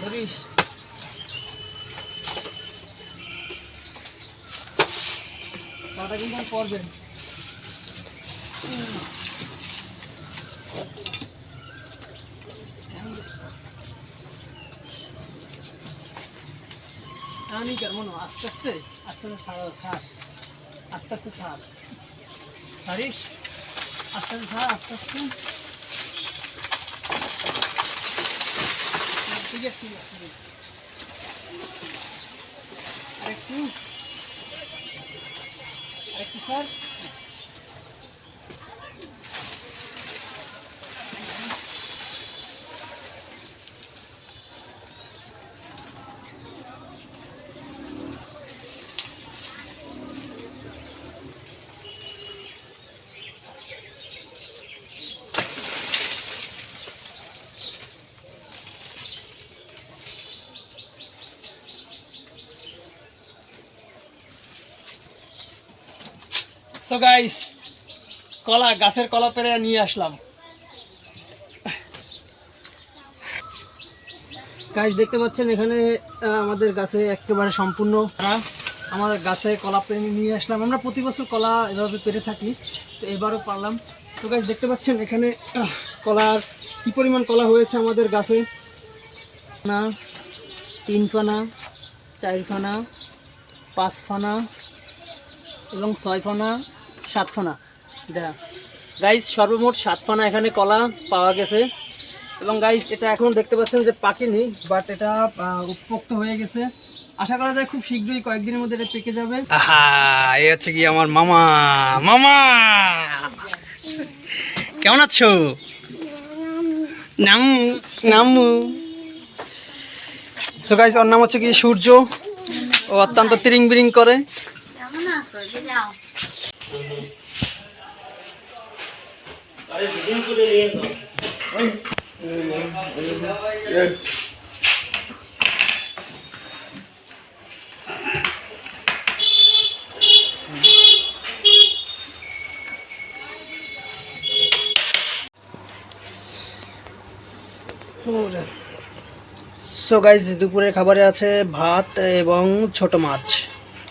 Maris. Para rin ang forward. Mm. আমি কেমন আস্তে আস্তে আস্তে আস্তে সার সার আস্তে আস্তে সার ছাড়িস আস্তে আস্তে সার আস্তে আস্তে ঠিক আছে ঠিক আছে আরেকটু আরেকটু, স্যার। সো গাইস কলা, গাছের কলা পেরে নিয়ে আসলাম। গাইস দেখতে পাচ্ছেন এখানে আমাদের গাছে একেবারে সম্পূর্ণ ভরা। আমাদের গাছে কলা পেরে নিয়ে আসলাম। আমরা প্রতি বছর কলা এভাবে পেরে থাকি, তো এবারও পারলাম। তো গাইস দেখতে পাচ্ছেন এখানে কলার কি পরিমাণ কলা হয়েছে আমাদের গাছে? না তিন ফানা, চার ফানা, পাঁচ ফানা এবং ছয় ফানা। সাত ফানা দেখা গাইস সর্বমোট সাত ফানা এখানে কলা পাওয়া গেছে। এবং গাইস এটা এখন দেখতে পাচ্ছেন যে পাকেনি বাট এটা আহ, উপভোক্ত হয়ে গেছে। আশা করা যায় খুব শীঘ্রই কয়েকদিনের মধ্যে এটা পেকে যাবে। আহা এ হচ্ছে কি আমার মামা। মামা! কেমন আছো? নাম নাম। সো গাইস ওর নাম হচ্ছে কি সূর্য। ও অত্যন্ত তিরিং বিরিং করে। সো গাইজ দুপুরের খাবারে আছে ভাত এবং ছোট মাছ।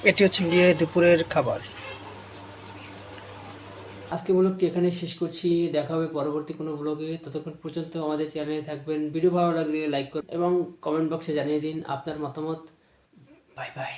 এটি হচ্ছে গিয়ে দুপুরের খাবার। আজকে ব্লগটি এখানে শেষ করছি। দেখা হবে পরবর্তী কোনো ব্লগে ততক্ষণ পর্যন্ত আমাদের চ্যানেলে থাকবেন। ভিডিও ভালো লাগলে লাইক করুন এবং কমেন্ট বক্সে জানিয়ে দিন আপনার মতামত। Bye bye